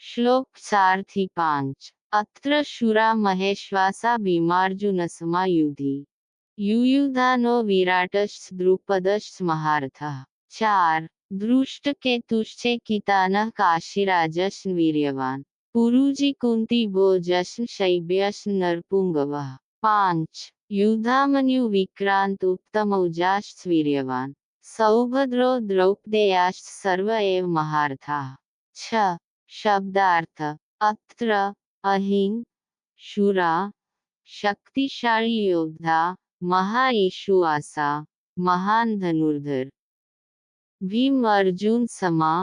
શ્લોક ચાર થી પાંચ અત્ર શુરા મહેશ્વાસા ભીમાર્જુનસમા યુધિ યુયુધાનો વિરાટશ્ચ દ્રુપદશ્ચ મહારથઃ ચાર દૃષ્ટકેતુશ્ચે કિતાનઃ કાશીરાજશ્ચ વીર્યવાન પુરુજી કુંતી ભોજશ્ચ શૈબ્યશ્ચ નરપુંગવઃ પાંચ યુધામન્યુ વિક્રાંત ઉત્તમૌજાશ્ચ વીર્યવાન સૌભદ્રો દ્રૌપદેયાશ્ચ સર્વ એવ મહારથાः છ શબ્દાર્થ અત્ર અહીં શુરા શક્તિશાળી યોદ્ધા મહાઈશુઆસા મહાન ધનુર્ધર ભીમ અર્જુન સમા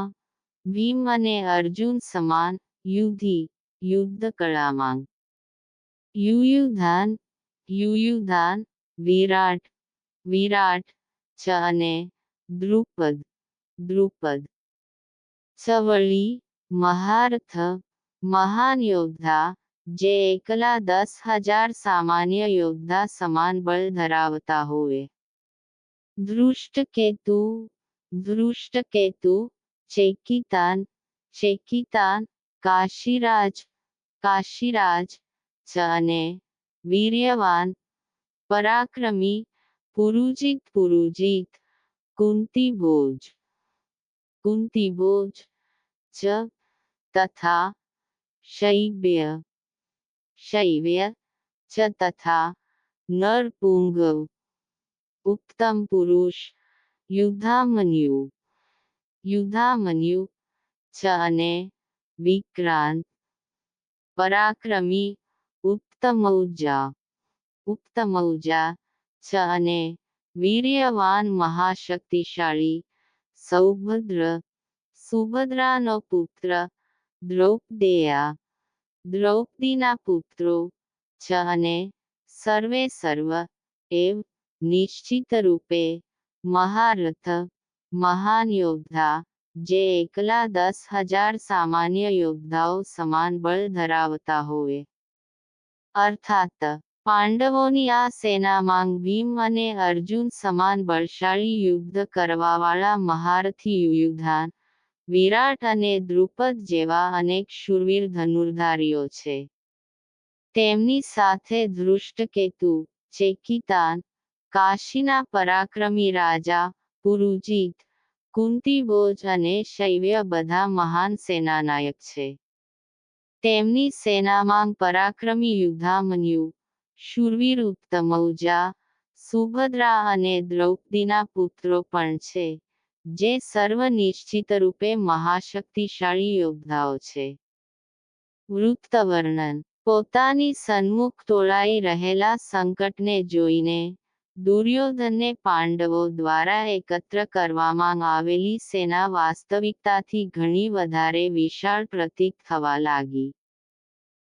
ભીમ અને અર્જુન સમાન યુધિ યુદ્ધ કળામાં યુયુધાન યુયુધાન વિરાટ વિરાટ ચ અને દ્રુપદ દ્રુપદ ચવળી મહારથ મહાન યોદ્ધા જે એકલા દસ હજાર સામાન્ય યોદ્ધા સમાન બળ ધરાવતા હોય દૃષ્ટકેતુ દૃષ્ટકેતુ ચેકિતાન ચેકિતાન કાશીરાજ કાશીરાજ ચ અને વીર્યવાન પરાક્રમી પુરુજિત પુરુજિત કુંતીભોજ કુંતીભોજ ચ તથા શૈબ્ય શૈવ્ય ચ તથા નરપુંગવ ઉત્તમ પુરુષ યુદ્ધામન્યુ યુદ્ધામન્યુ ચ અને વિક્રાંત પરાક્રમી ઉત્તમૌજા ઉત્તમૌજા ચ અને વીર્યવાન મહાશક્તિશાળી સૌભદ્ર સુભદ્રાનો પુત્ર દ્રૌપદેયા દ્રૌપદીના પુત્રો ચ અને સર્વે સર્વ એવ નિશ્ચિત રૂપે મહારથ મહાન યોદ્ધા જે એકલા દસ હજાર સામાન્ય યોદ્ધાઓ સમાન બળ ધરાવતા હોય અર્થાત પાંડવોની આ સેનામાં ભીમ અને અર્જુન સમાન બળશાળી યુદ્ધ કરવાવાળા મહારથી યુયુધાન વિરાટ અને દ્રુપદ જેવા અનેક શૂરવીર ધનુર્ધારીઓ છે. તેમની સાથે ધૃષ્ટકેતુ, ચેકિતાન, કાશીના પરાક્રમી રાજા, પુરુજીત કુંતીભોજ અને શૈવ્ય બધા મહાન સેનાનાયક છે. તેમની સેનામાં પરાક્રમી યુદ્ધામન્યુ, શૂરવીર ઉત્તમૌજા, સુભદ્રા અને દ્રૌપદીના પુત્રો પણ છે. જે સર્વ નિશ્ચિત રૂપે મહાશક્તિશાળી યોદ્ધાઓ છે. વૃત્તવર્ણન. પોતાની સન્મુખ તોળાઈ રહેલા સંકટને જોઈને દુર્યોધનને પાંડવો દ્વારા એકત્ર કરવામાં આવેલી સેના વાસ્તવિકતાથી ઘણી વધારે વિશાળ પ્રતીત થવા લાગી.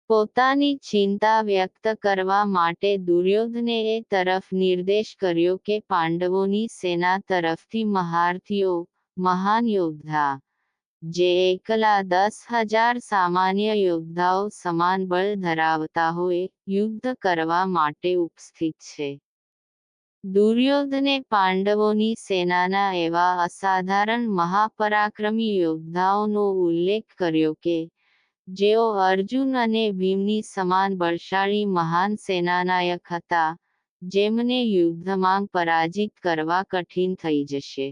પોતાની ચિંતા વ્યક્ત કરવા માટે દુર્યોધને એ તરફ નિર્દેશ કર્યો કે પાંડવોની સેના તરફથી મહારથીઓ, મહાન યોદ્ધા, જે એકલા દસ હજાર સામાન્ય યોદ્ધાઓ સમાન બળ ધરાવતા હોય, યુદ્ધ કરવા માટે ઉપસ્થિત છે. દુર્યોધને પાંડવોની સેનાના એવા અસાધારણ મહાપરાક્રમી યોદ્ધાઓનો ઉલ્લેખ કર્યો કે જેઓ અર્જુન અને ભીમની સમાન બળશાળી મહાન સેનાનાયક હતા, જેમને યુદ્ધમાં પરાજિત કરવા કઠિન થઈ જશે.